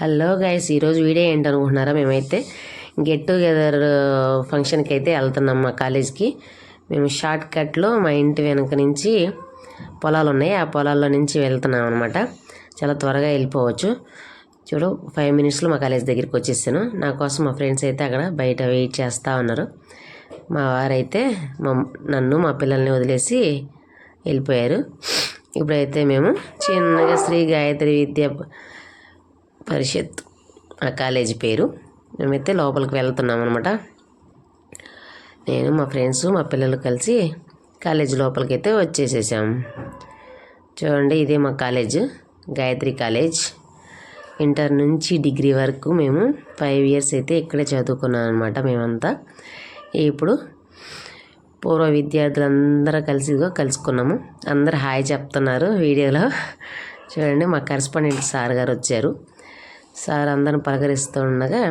Hello guys ఈరోజు video ఏంటనుకుంటున్నారా మేమైతే గెట్ టుగెదర్ ఫంక్షన్కి అయితే వెళ్తున్నాం మా కాలేజ్కి. మేము షార్ట్ కట్లో మా ఇంటి వెనక నుంచి పొలాలు ఉన్నాయి ఆ పొలాల్లో నుంచి వెళ్తున్నాం అనమాట చాలా త్వరగా వెళ్ళిపోవచ్చు. చూడు ఫైవ్ మినిట్స్లో మా కాలేజ్ దగ్గరికి వచ్చేసాను. నా కోసం మా ఫ్రెండ్స్ అయితే అక్కడ బయట వెయిట్ చేస్తూ ఉన్నారు. మా వారైతే మా నన్ను మా పిల్లల్ని వదిలేసి వెళ్ళిపోయారు. ఇప్పుడైతే మేము చిన్నగా శ్రీ గాయత్రి విద్యా పరిషత్ ఆ కాలేజీ పేరు. మేమైతే లోపలికి వెళ్తున్నాం అనమాట నేను మా ఫ్రెండ్స్ మా పిల్లలు కలిసి కాలేజీ లోపలికి అయితే వచ్చేసేసాం. చూడండి ఇదే మా కాలేజ్ గాయత్రి కాలేజ్. ఇంటర్ నుంచి డిగ్రీ వరకు మేము ఫైవ్ ఇయర్స్ అయితే ఇక్కడే చదువుకున్నాం అనమాట మేమంతా. ఇప్పుడు పూర్వ విద్యార్థులందరూ కలిసి కలుసుకున్నాము. అందరు హాయ్ చెప్తున్నారు వీడియోలో. చూడండి మా కరెస్పాండెంట్ సార్ గారు వచ్చారు. సార్ అందరిని పలకరిస్తూ ఉండగా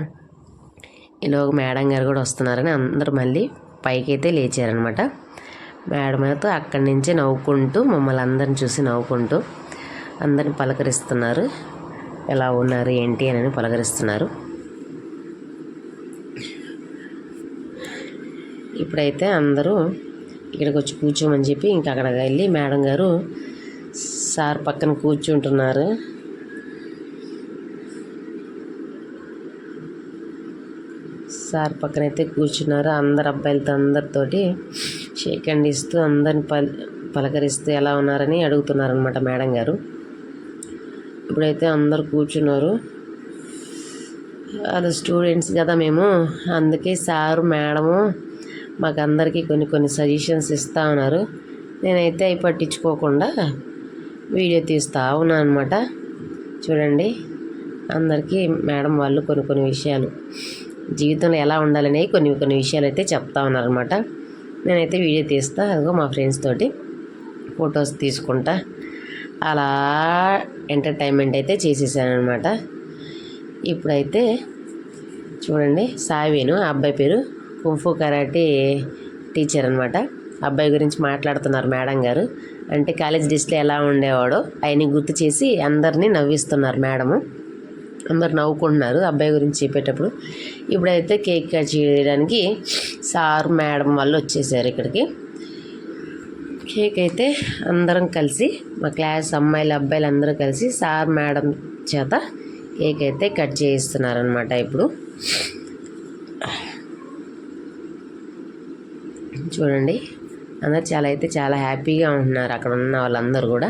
ఈలోగా మేడం గారు కూడా వస్తున్నారని అందరూ మళ్ళీ పైకైతే లేచారనమాట. మేడమతో అక్కడి నుంచే నవ్వుకుంటూ మమ్మల్ని అందరిని చూసి నవ్వుకుంటూ అందరిని పలకరిస్తున్నారు. ఎలా ఉన్నారు ఏంటి అని పలకరిస్తున్నారు. ఇప్పుడైతే అందరూ ఇక్కడికి వచ్చి కూర్చోమని చెప్పి ఇంకా అక్కడికి వెళ్ళి మేడం గారు సార్ పక్కన కూర్చుంటున్నారు. సార్ పక్కన అయితే కూర్చున్నారు. అందరు అబ్బాయిలతో అందరితోటి షేక్ హ్యాండ్ ఇస్తూ అందరిని పల్ పలకరిస్తూ ఎలా ఉన్నారని అడుగుతున్నారనమాట మేడం గారు. ఇప్పుడైతే అందరు కూర్చున్నారు. అది స్టూడెంట్స్ కదా మేము. అందుకే సారు మేడము మాకు అందరికీ కొన్ని కొన్ని సజెషన్స్ ఇస్తూ ఉన్నారు. నేనైతే అవి పట్టించుకోకుండా వీడియో తీస్తూ ఉన్నాను అనమాట చూడండి. అందరికీ మేడం వాళ్ళు కొన్ని కొన్ని విషయాలు. జీవితంలో ఎలా ఉండాలని కొన్ని కొన్ని విషయాలు అయితే చెప్తా ఉన్నారనమాట నేనైతే వీడియో తీస్తా అదిగో మా ఫ్రెండ్స్ తోటి ఫొటోస్ తీసుకుంటా. అలా ఎంటర్టైన్మెంట్ అయితే చేసేసానమాట ఇప్పుడైతే చూడండి సావేను అబ్బాయి పేరు కుంఫు కరాటే టీచర్ అనమాట అబ్బాయి గురించి మాట్లాడుతున్నారు మేడం గారు. అంటే కాలేజ్ డేస్లో ఎలా ఉండేవాడో ఆయన్ని గుర్తు చేసి అందరినీ నవ్విస్తున్నారు మేడము. అందరు నవ్వుకుంటున్నారు అబ్బాయి గురించి చెప్పేటప్పుడు. ఇప్పుడైతే కేక్ కట్ చేయడానికి సార్ మేడం వాళ్ళు వచ్చేసారు ఇక్కడికి. కేక్ అయితే అందరం కలిసి మా క్లాస్ అమ్మాయిలు అబ్బాయిలు అందరూ కలిసి సార్ మేడం చేత కేక్ అయితే కట్ చేయిస్తున్నారనమాట ఇప్పుడు. చూడండి. అందరు చాలా అయితే చాలా హ్యాపీగా ఉంటున్నారు అక్కడ ఉన్న వాళ్ళందరూ కూడా.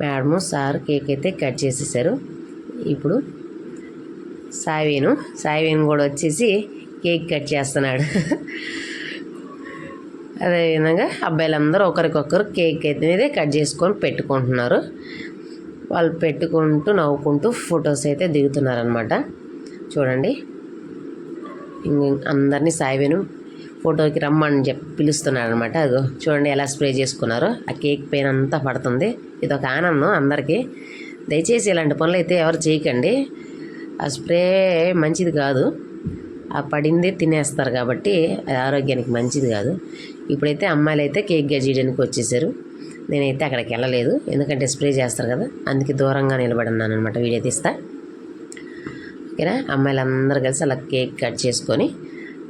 మేడము సార్ కేక్ అయితే కట్ చేసేసారు. ఇప్పుడు సాయివేను సాయివేను కూడా వచ్చేసి కేక్ కట్ చేస్తున్నాడు. అదేవిధంగా అబ్బాయిలందరూ ఒకరికొకరు కేక్ అయితే కట్ చేసుకొని పెట్టుకుంటున్నారు. వాళ్ళు పెట్టుకుంటూ నవ్వుకుంటూ ఫొటోస్ అయితే దిగుతున్నారనమాట చూడండి. అందరినీ సాయివేను ఫోటోకి రమ్మని చెప్పి పిలుస్తున్నాడు అనమాట అదిగో చూడండి ఎలా స్ప్రే చేసుకున్నారో. ఆ కేక్ పెయిన్ అంతా పడుతుంది. ఇది ఒక ఆనందం అందరికీ. దయచేసి ఇలాంటి పనులు అయితే ఎవరు చేయకండి. ఆ స్ప్రే మంచిది కాదు. ఆ పడింది తినేస్తారు కాబట్టి అది ఆరోగ్యానికి మంచిది కాదు. ఇప్పుడైతే అమ్మాయిలు అయితే కేక్ గజీయడానికి వచ్చేసారు. నేనైతే అక్కడికి వెళ్ళలేదు. ఎందుకంటే స్ప్రే చేస్తారు కదా. అందుకే దూరంగా నిలబడినాను అనమాట వీడియో తీస్తా. ఓకేనా? అమ్మాయిలు అందరూ కలిసి అలా కేక్ కట్ చేసుకొని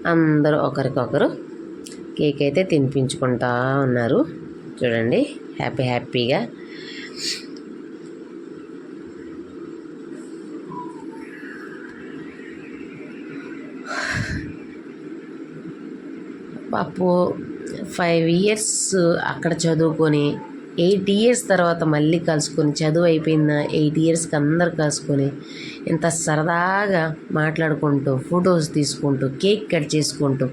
అందరూ ఒకరికొకరు కేక్ అయితే తినిపించుకుంటా ఉన్నారు. చూడండి హ్యాపీ హ్యాపీగా. పాపు ఫైవ్ ఇయర్స్ అక్కడ చదువుకొని ఎయిట్ ఇయర్స్ తర్వాత మళ్ళీ కలుసుకొని చదువు అయిపోయిందా ఎయిట్ ఇయర్స్కి అందరు కలుసుకొని ఎంత సరదాగా మాట్లాడుకుంటూ ఫొటోస్ తీసుకుంటూ కేక్ కట్ చేసుకుంటూ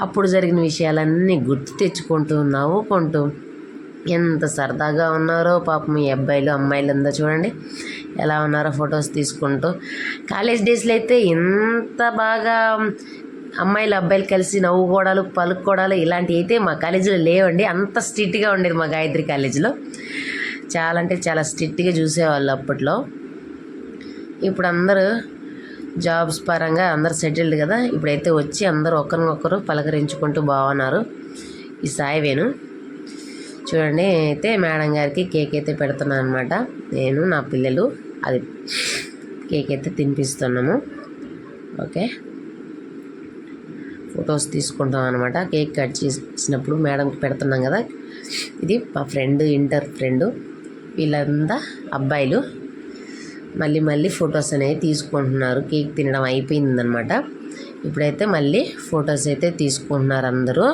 అప్పుడు జరిగిన విషయాలన్నీ గుర్తు తెచ్చుకుంటూ నవ్వుకుంటూ ఎంత సరదాగా ఉన్నారో పాపం ఈ అబ్బాయిలు అమ్మాయిలు అంతా చూడండి. ఎలా ఉన్నారో ఫొటోస్ తీసుకుంటూ. కాలేజ్ డేస్లో అయితే ఎంత బాగా అమ్మాయిలు అబ్బాయిలు కలిసి నవ్వుకోవడాలు పలుకోవడాలు ఇలాంటివి అయితే మా కాలేజీలో లేవండి. అంత స్ట్రిక్ట్గా ఉండేది మా గాయత్రి కాలేజీలో. చాలా అంటే చాలా స్ట్రిక్ట్గా చూసేవాళ్ళు అప్పట్లో. ఇప్పుడు అందరూ జాబ్స్ పరంగా అందరు సెటిల్డ్ కదా. ఇప్పుడైతే వచ్చి అందరూ ఒకరినొకరు పలకరించుకుంటూ బాగున్నారు. ఈ సాయివేను చూడండి అయితే మేడం గారికి కేక్ అయితే పెడుతున్నాను అనమాట నేను నా పిల్లలు అది కేక్ అయితే తినిపిస్తున్నాము. ఓకే. ఫొటోస్ తీసుకుంటాం అనమాట కేక్ కట్ చేసినప్పుడు మేడంకి పెడుతున్నాం కదా. ఇది మా ఫ్రెండ్ ఇంటర్ ఫ్రెండ్. వీళ్ళంతా అబ్బాయిలు. మళ్ళీ మళ్ళీ ఫొటోస్ అనేవి తీసుకుంటున్నారు. కేక్ తినడం అయిపోయిందనమాట ఇప్పుడైతే మళ్ళీ ఫొటోస్ అయితే తీసుకుంటున్నారు అందరూ.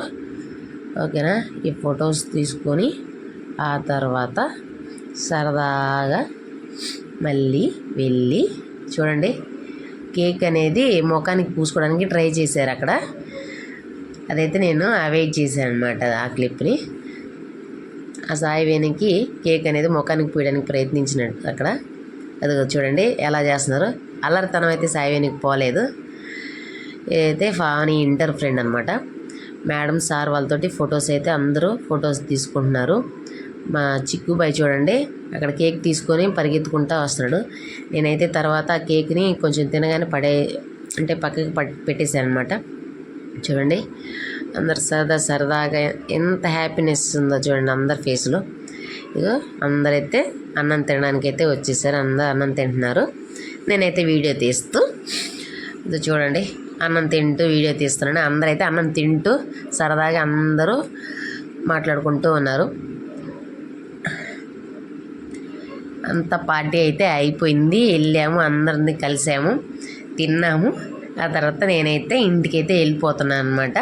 ఓకేనా? ఈ ఫొటోస్ తీసుకొని ఆ తర్వాత సరదాగా మళ్ళీ వెళ్ళి చూడండి. కేక్ అనేది ముఖానికి పూసుకోవడానికి ట్రై చేశారు అక్కడ. అదైతే నేను అవాయిడ్ చేశాను అనమాట ఆ క్లిప్ని ఆ సాయి వేణికి కేక్ అనేది ముఖానికి పూయడానికి ప్రయత్నించినట్టు అక్కడ. అది చూడండి ఎలా చేస్తున్నారు. అల్లరితనం అయితే సాయి వేణికి పోలేదు. అయితే ఫాని ఇంటర్ ఫ్రెండ్ అనమాట మేడం సార్ వాళ్ళతోటి ఫొటోస్ అయితే అందరూ ఫొటోస్ తీసుకుంటున్నారు. మా చిక్కుబాయ్ చూడండి అక్కడ కేక్ తీసుకొని పరిగెత్తుకుంటా వస్తున్నాడు. నేనైతే తర్వాత ఆ కేక్ని కొంచెం తినగానే పడే అంటే పక్కకి పట్ పెట్టేశాను అనమాట చూడండి. అందరు సరదా సరదాగా ఎంత హ్యాపీనెస్ ఉందో చూడండి అందరి ఫేస్లో ఇగో అందరైతే అన్నం తినడానికి అయితే వచ్చేసారు. అందరు అన్నం తింటున్నారు. నేనైతే వీడియో తీస్తూ ఇది చూడండి. అన్నం తింటూ వీడియో తీస్తున్నాను. అందరైతే అన్నం తింటూ సరదాగా అందరూ మాట్లాడుకుంటూ ఉన్నారు. అంత పార్టీ అయితే అయిపోయింది. వెళ్ళాము అందరిని కలిసాము తిన్నాము. ఆ తర్వాత నేనైతే ఇంటికైతే వెళ్ళిపోతున్నాను అనమాట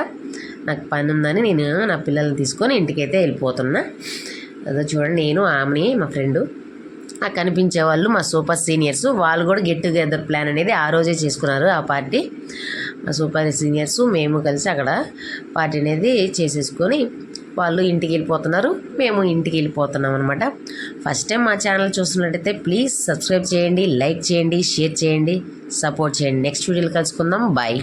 నాకు పని ఉందని నేను నా పిల్లల్ని తీసుకొని ఇంటికైతే వెళ్ళిపోతున్నా. అదో చూడండి నేను ఆమెని మా ఫ్రెండు ఆ కనిపించే వాళ్ళు మా సూపర్ సీనియర్స్ వాళ్ళు కూడా గెట్ టుగెదర్ ప్లాన్ అనేది ఆ రోజే చేసుకున్నారు ఆ పార్టీ. మా సూపర్ సీనియర్స్ మేము కలిసి అక్కడ పార్టీ అనేది చేసేసుకొని వాళ్ళు ఇంటికి వెళ్ళిపోతున్నారు. మేము ఇంటికి వెళ్ళిపోతున్నాం అనమాట ఫస్ట్ టైం మా ఛానల్ చూస్తున్నట్టయితే ప్లీజ్ సబ్స్క్రైబ్ చేయండి లైక్ చేయండి షేర్ చేయండి సపోర్ట్ చేయండి. నెక్స్ట్ వీడియోలో కలుసుకుందాం. బాయ్